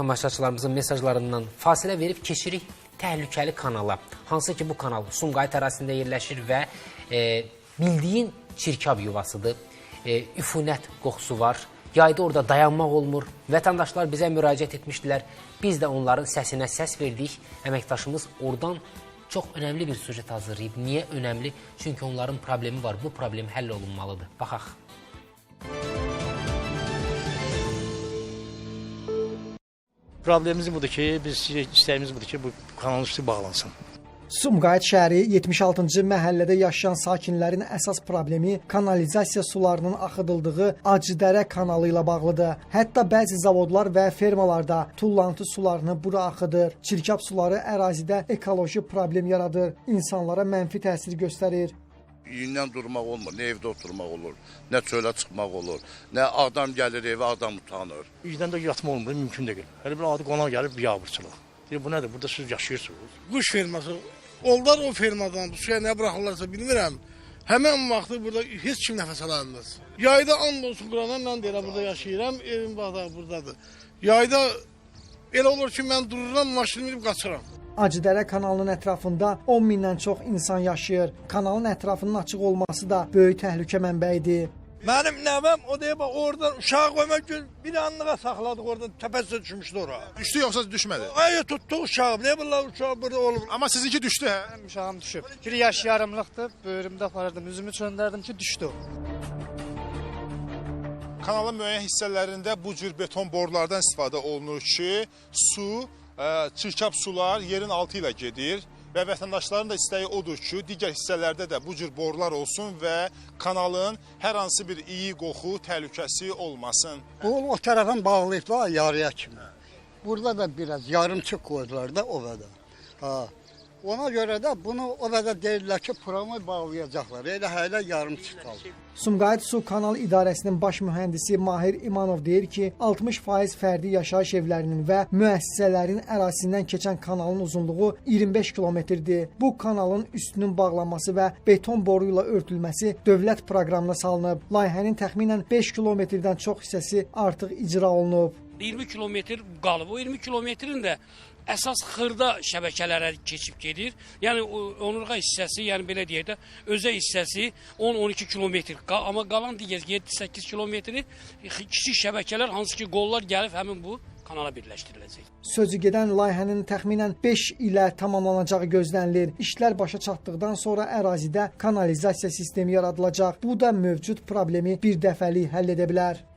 tamaşaçılarımızın mesajlarından fasilə verib keçirik təhlükəli kanala. Hansı ki bu kanal Sumqayıt ərazisində yerləşir və e, bildiyin çirkab yuvasıdır. E, üfunət qoxusu var. Yayda orada dayanmaq olmur. Vətəndaşlar bizə müraciət etmişdilər. Biz də onların səsinə səs verdik. Əməkdaşımız oradan çox önəmli bir sujet hazırlayıb. Niyə önəmli? Çünki onların problemi var. Bu problem həll olunmalıdır. Baxaq. Problemimiz budur ki, biz istəyimiz budur ki, bu kanalın üstü bağlansın. Sumqayıt şəhəri 76-cı məhəllədə yaşayan sakinlərin əsas problemi kanalizasiya sularının axıdıldığı Acıdərə kanalı ilə bağlıdır. Hətta bəzi zavodlar və fermalarda tullantı sularını bura axıdır. Çirkab suları ərazidə ekoloji problem yaradır, insanlara mənfi təsir göstərir. Yündən durmaq olmur, nə evdə oturmaq olur, nə çölə çıxmaq olur, nə adam gəlir evə, adam utanır. Üzdən də yatma olmur, mümkün deyil. Hələ bir adi qonaq gəlib biabırçılıq. Deyir, bu nədir? Burada siz yaşayırsınız. Quş ferması. Onlar o fermadan bu suya nə buraxırlarsa bilmirəm. Həmin vaxtı burada heç kim nəfəs ala bilməz. Yayda and olsun Qurana mən deyirəm burada yaşayıram, evim bağda burdadır. Yayda elə olur ki, mən dururam, maşını minib qaçıram. Acıdərə kanalının ətrafında 10 mindən çox insan yaşayır. Kanalın ətrafının açıq olması da böyük təhlükə mənbəyidir. Mənim nəvəm o deyə bax oradan uşağı qoymaq üçün bir anlığa saxladıq oradan təpəsinə düşmüşdü ora. Düşdü yoxsa düşmədi? Ay tutdu uşağı. Ne billah uşağı burada olur. Amma sizinki düşdü hə? Mənim uşağım düşüb. Bir yaş yarımlıqdır. Böyrümdə aparırdım. Üzümü çöndərdim ki, düşdü. Kanalın müəyyən hissələrində bu cür beton borulardan istifadə olunur ki, su, çirkab sular yerin altı ilə gedir və vətəndaşların da istəyi odur ki, digər hissələrdə də bu cür borular olsun və kanalın hər hansı bir iyi qoxu, təhlükəsi olmasın. Bu o tərəfdən bağlayıblar yarıya kimi. Burada da biraz yarımçıq qoydular da o qədər. Ha. Ona görə də bunu o qədər deyirlər ki, promo bağlayacaqlar. Elə hələ yarımçıq qaldı. Sumqayıt Su Kanal İdarəsinin baş mühəndisi Mahir İmanov deyir ki, 60% fərdi yaşayış evlərinin və müəssisələrin ərazisindən keçən kanalın uzunluğu 25 kilometrdir. Bu kanalın üstünün bağlanması və beton boru ilə örtülməsi dövlət proqramına salınıb. Layihənin təxminən 5 kilometrdən çox hissəsi artıq icra olunub. 20 kilometr qalıb. O 20 kilometrin də əsas xırda şəbəkələrə keçib gedir. Yəni onurğa hissəsi, yəni belə deyək də, özə hissəsi 10-12 kilometr. Amma qalan digər 7-8 kilometri kiçik şəbəkələr hansı ki qollar gəlib həmin bu kanala birləşdiriləcək. Sözü gedən layihənin təxminən 5 ilə tamamlanacağı gözlənilir. İşlər başa çatdıqdan sonra ərazidə kanalizasiya sistemi yaradılacaq. Bu da mövcud problemi bir dəfəlik həll edə bilər.